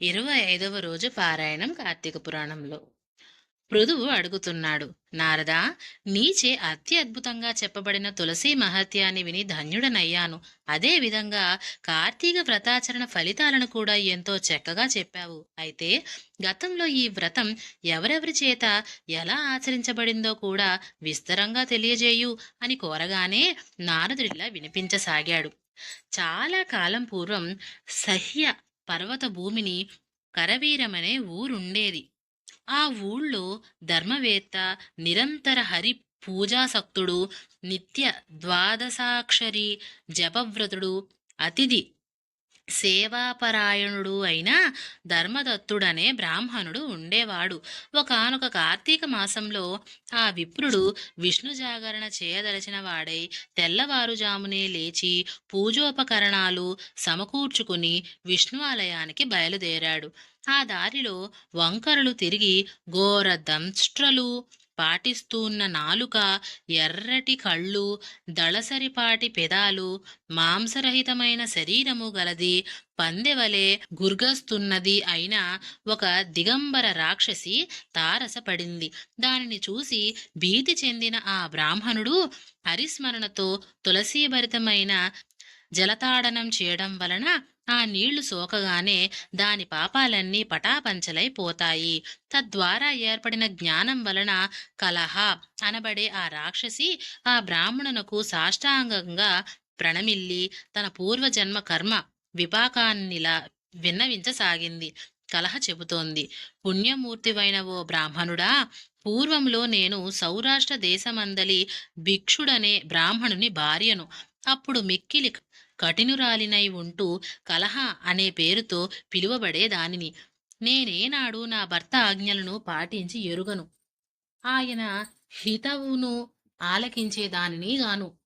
ఇరవై ఐదవ రోజు పారాయణం కార్తీక పురాణంలో. పృథువు అడుగుతున్నాడు నారదా నీచే అతి అద్భుతంగా చెప్పబడిన తులసీ మహత్యాన్ని విని ధన్యుడనయ్యాను. అదేవిధంగా కార్తీక వ్రతాచరణ ఫలితాలను కూడా ఎంతో చక్కగా చెప్పావు. అయితే గతంలో ఈ వ్రతం ఎవరెవరి చేత ఎలా ఆచరించబడిందో కూడా విస్తరంగా తెలియజేయు అని కోరగానే నారదుడిలా వినిపించసాగాడు. చాలా కాలం పూర్వం సహ్య పర్వత భూమిని కరవీరమనే ఊరుండేది. ఆ ఊళ్ళో ధర్మవేత్త నిరంతర హరి పూజాసక్తుడు నిత్య ద్వాదశాక్షరి జపవ్రతుడు అతిథి సేవాపరాయణుడు అయిన ధర్మదత్తుడనే బ్రాహ్మణుడు ఉండేవాడు. ఒకనొక కార్తీక మాసంలో ఆ విప్రుడు విష్ణు జాగరణ చేయదలచిన వాడై తెల్లవారుజామునే లేచి పూజోపకరణాలు సమకూర్చుకుని విష్ణు ఆలయానికి బయలుదేరాడు. ఆ దారిలో వంకరలు తిరిగి ఘోర దంష్ట్రలు పాటిస్తున్న నాలుక ఎర్రటి కళ్ళు దళసరిపాటి పెదాలు మాంసరహితమైన శరీరము గలది పందెవలే గుర్గస్తున్నది అయిన ఒక దిగంబర రాక్షసి తారసపడింది. దానిని చూసి భీతి చెందిన ఆ బ్రాహ్మణుడు హరిస్మరణతో తులసీభరితమైన జలతాడనం చేయడం వలన ఆ నీళ్ళు సోకగానే దాని పాపాలన్నీ పటాపంచలైపోతాయి తద్వారా ఏర్పడిన జ్ఞానం వలన కలహ అనబడే ఆ రాక్షసి ఆ బ్రాహ్మణునకు సాష్టాంగంగా ప్రణమిల్లి తన పూర్వజన్మ కర్మ విపాకాన్నిలా విన్నవించసాగింది. కలహ చెబుతోంది. పుణ్యమూర్తివైన ఓ బ్రాహ్మణుడా పూర్వంలో నేను సౌరాష్ట్ర దేశమందలి భిక్షుడనే బ్రాహ్మణుని భార్యను. అప్పుడు మిక్కిలి కఠినురాలినై ఉంటూ కలహ అనే పేరుతో పిలువబడే దానిని. నేనేనాడు నా భర్త ఆజ్ఞలను పాటించి ఎరుగను. ఆయన హితవును ఆలకించే దానిని గాను.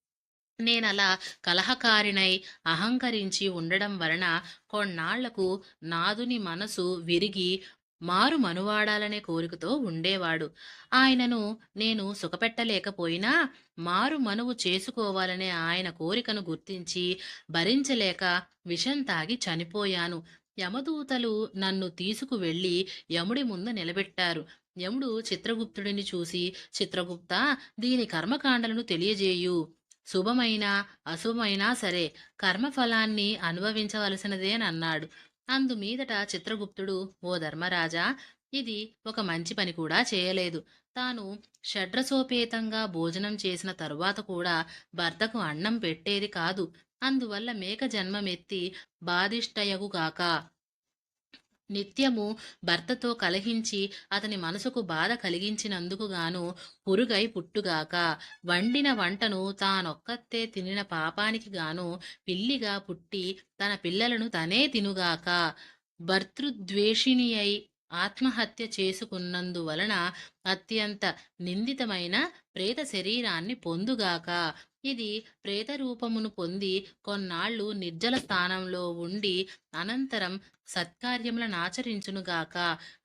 నేనలా కలహకారినై అహంకరించి ఉండడం వలన కొన్నాళ్ళకు నాదుని మనసు విరిగి మారు మనువాడాలనే కోరికతో ఉండేవాడు. ఆయనను నేను సుఖపెట్టలేకపోయినా మారు మనువు చేసుకోవాలనే ఆయన కోరికను గుర్తించి భరించలేక విషం తాగి చనిపోయాను. యమదూతలు నన్ను తీసుకువెళ్ళి యముడి ముందు నిలబెట్టారు. యముడు చిత్రగుప్తుడిని చూసి చిత్రగుప్త దీని కర్మకాండలను తెలియజేయు. శుభమైనా అశుభమైనా సరే కర్మఫలాన్ని అనుభవించవలసినదేనన్నాడు. అందుమీదట చిత్రగుప్తుడు ఓ ధర్మరాజా ఇది ఒక మంచి పని కూడా చేయలేదు. తాను షడ్రసోపేతంగా భోజనం చేసిన తరువాత కూడా భర్తకు అన్నం పెట్టేది కాదు. అందువల్ల మేక జన్మమెత్తి బాధిష్టయగుగాక నిత్యము భర్తతో కలహించి అతని మనసుకు బాధ కలిగించినందుకు గాను పురుగై పుట్టుగాక. వండిన వంటను తానొక్కతే తినిన పాపానికి గాను పిల్లిగా పుట్టి తన పిల్లలను తనే తినుగాక. భర్తృద్వేషిణి అయి ఆత్మహత్య చేసుకున్నందువలన అత్యంత నిందితమైన ప్రేత శరీరాన్ని పొందుగాక. ఇది ప్రేత రూపమును పొంది కొన్నాళ్ళు నిర్జల స్థానంలో ఉండి అనంతరం సత్కార్యములను ఆచరించునుగాక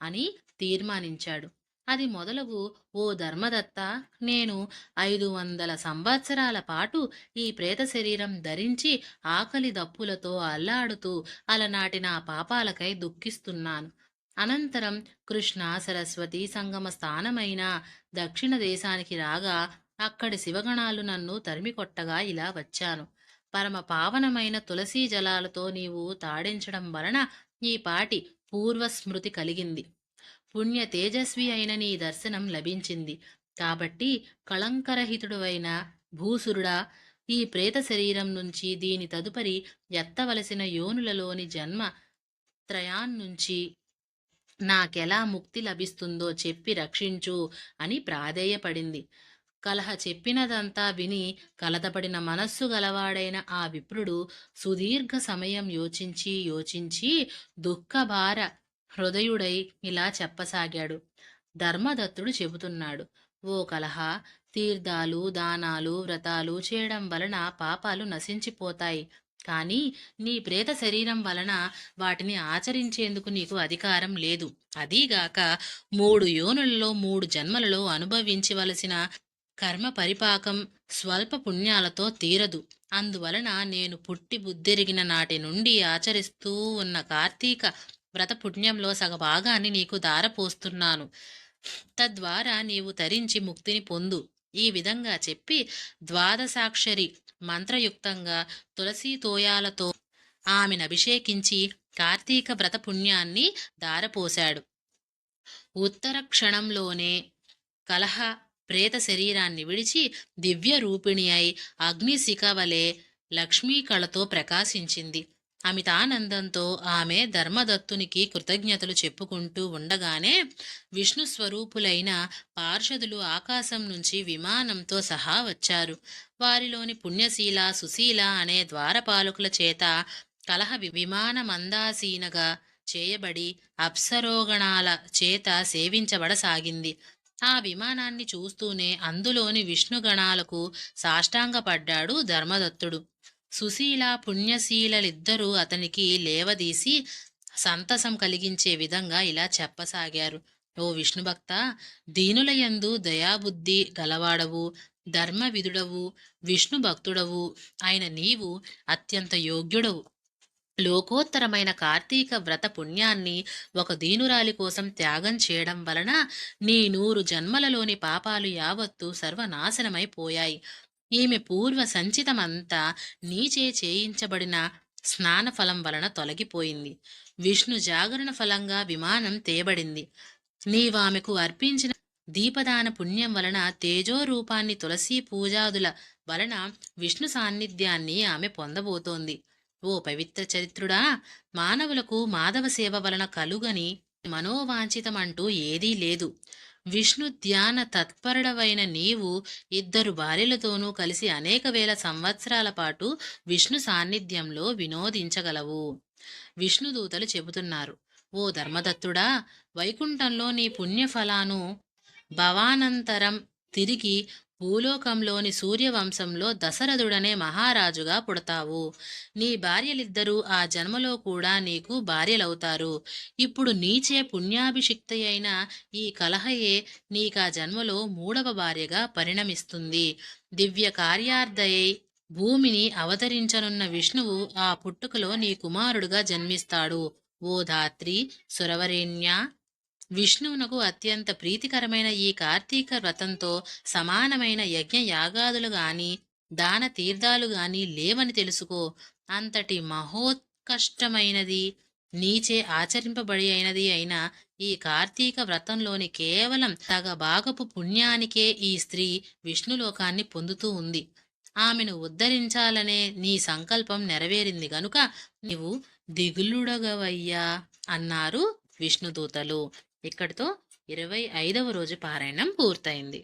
అని తీర్మానించాడు. అది మొదలగు ఓ ధర్మదత్త నేను ఐదు వందల సంవత్సరాల పాటు ఈ ప్రేత శరీరం ధరించి ఆకలి దప్పులతో అల్లాడుతూ అలనాటి నా పాపాలకై దుఃఖిస్తున్నాను. అనంతరం కృష్ణ సరస్వతి సంగమ స్థానమైన దక్షిణ దేశానికి రాగా అక్కడి శివగణాలు నన్ను తరిమికొట్టగా ఇలా వచ్చాను. పరమ పావనమైన తులసీ జలాలతో నీవు తాడించడం వలన ఈ పాటి పూర్వస్మృతి కలిగింది. పుణ్య తేజస్వి అయిన నీ దర్శనం లభించింది. కాబట్టి కళంకరహితుడువైన భూసురుడా ఈ ప్రేత శరీరం నుంచి దీని తదుపరి ఎత్తవలసిన యోనులలోని జన్మ త్రయాన్నుంచి నాకెలా ముక్తి లభిస్తుందో చెప్పి రక్షించు అని ప్రాధేయపడింది. కలహ చెప్పినదంతా విని కలతపడిన మనస్సు గలవాడైన ఆ విప్రుడు సుదీర్ఘ సమయం యోచించి యోచించి దుఃఖభార హృదయుడై ఇలా చెప్పసాగాడు. ధర్మదత్తుడు చెబుతున్నాడు ఓ కలహ తీర్థాలు దానాలు వ్రతాలు చేయడం వలన పాపాలు నశించిపోతాయి. కానీ నీ ప్రేత శరీరం వలన వాటిని ఆచరించేందుకు నీకు అధికారం లేదు. అదీగాక మూడు యోనులలో మూడు జన్మలలో అనుభవించవలసిన కర్మ పరిపాకం స్వల్ప పుణ్యాలతో తీరదు. అందువలన నేను పుట్టి బుద్ధిరిగిన నాటి నుండి ఆచరిస్తూ ఉన్న కార్తీక వ్రత పుణ్యంలో సగభాగాన్ని నీకు దారపోస్తున్నాను తద్వారా నీవు తరించి ముక్తిని పొందు. ఈ విధంగా చెప్పి ద్వాదశాక్షరి మంత్రయుక్తంగా తులసీ తోయాలతో ఆమెను అభిషేకించి కార్తీక వ్రత పుణ్యాన్ని దారపోశాడు ఉత్తర క్షణంలోనే కలహ ప్రేత శరీరాన్ని విడిచి దివ్య రూపిణి అయి అగ్నిశిఖ వలె లక్ష్మీ కళతో ప్రకాశించింది. అమితానందంతో ఆమె ధర్మదత్తునికి కృతజ్ఞతలు చెప్పుకుంటూ ఉండగానే విష్ణు స్వరూపులైన పార్షదులు ఆకాశం నుంచి విమానంతో సహా వచ్చారు. వారిలోని పుణ్యశీల సుశీల అనే ద్వారపాలకుల చేత కలహ వి- విమానమందాసీనగా చేయబడి అప్సరోగణాల చేత సేవించబడసాగింది. ఆ విమానాన్ని చూస్తూనే అందులోని విష్ణుగణాలకు సాష్టాంగపడ్డాడు ధర్మదత్తుడు. సుశీల పుణ్యశీలలిద్దరూ అతనికి లేవదీసి సంతసం కలిగించే విధంగా ఇలా చెప్పసాగారు. ఓ విష్ణుభక్త దీనులయందు దయాబుద్ధి గలవాడవు ధర్మవిధుడవు విష్ణు భక్తుడవు అయిన నీవు అత్యంత యోగ్యుడవు. లోకోత్తరమైన కార్తీక వ్రత పుణ్యాన్ని ఒక దీనురాలి కోసం త్యాగం చేయడం వలన నీ నూరు జన్మలలోని పాపాలు యావత్తు సర్వనాశనమైపోయాయి. ఈమె పూర్వ సంచితమంతా నీచే చేయించబడిన స్నాన ఫలం వలన తొలగిపోయింది. విష్ణు జాగరణ ఫలంగా విమానం తేబడింది. నీవామెకు అర్పించిన దీపదాన పుణ్యం వలన తేజో రూపాన్ని తులసీ పూజాదుల వలన విష్ణు సాన్నిధ్యాన్ని ఆమె పొందబోతోంది. ఓ పవిత్ర చరిత్రుడా! మానవులకు మాధవ సేవ వలన కలుగని మనోవాంఛితమంటూ ఏదీ లేదు. విష్ణు ధ్యాన తత్పరుడవైన నీవు ఇద్దరు భార్యలతోనూ కలిసి అనేక వేల సంవత్సరాల పాటు విష్ణు సాన్నిధ్యంలో వినోదించగలవు. విష్ణుదూతలు చెబుతున్నారు. ఓ ధర్మదత్తుడా! వైకుంఠంలో నీ పుణ్యఫలాను భవానంతరం తిరిగి భూలోకంలోని సూర్యవంశంలో దశరథుడనే మహారాజుగా పుడతావు. నీ భార్యలిద్దరూ ఆ జన్మలో కూడా నీకు భార్యలవుతారు. ఇప్పుడు నీచే పుణ్యాభిషిక్త అయిన ఈ కలహయే నీకా జన్మలో మూడవ భార్యగా పరిణమిస్తుంది. దివ్య కార్యార్థయై భూమిని అవతరించనున్న విష్ణువు ఆ పుట్టుకలో నీ కుమారుడుగా జన్మిస్తాడు. ఓ ధాత్రి సురవరేణ్య విష్ణువునకు అత్యంత ప్రీతికరమైన ఈ కార్తీక వ్రతంతో సమానమైన యజ్ఞ యాగాదులు గాని దాన తీర్థాలు గాని లేవని తెలుసుకో. అంతటి మహోత్కష్టమైనది నీచే ఆచరింపబడి అయినది అయిన ఈ కార్తీక వ్రతంలోని కేవలం తగ భాగపు పుణ్యానికే ఈ స్త్రీ విష్ణులోకాన్ని పొందుతూ ఉంది. ఆమెను ఉద్ధరించాలనే నీ సంకల్పం నెరవేరింది గనుక నీవు దిగులుడగవయ్యా అన్నారు విష్ణుదూతలు. ఇక్కడితో ఇరవై ఐదవ రోజు పారాయణం పూర్తయింది.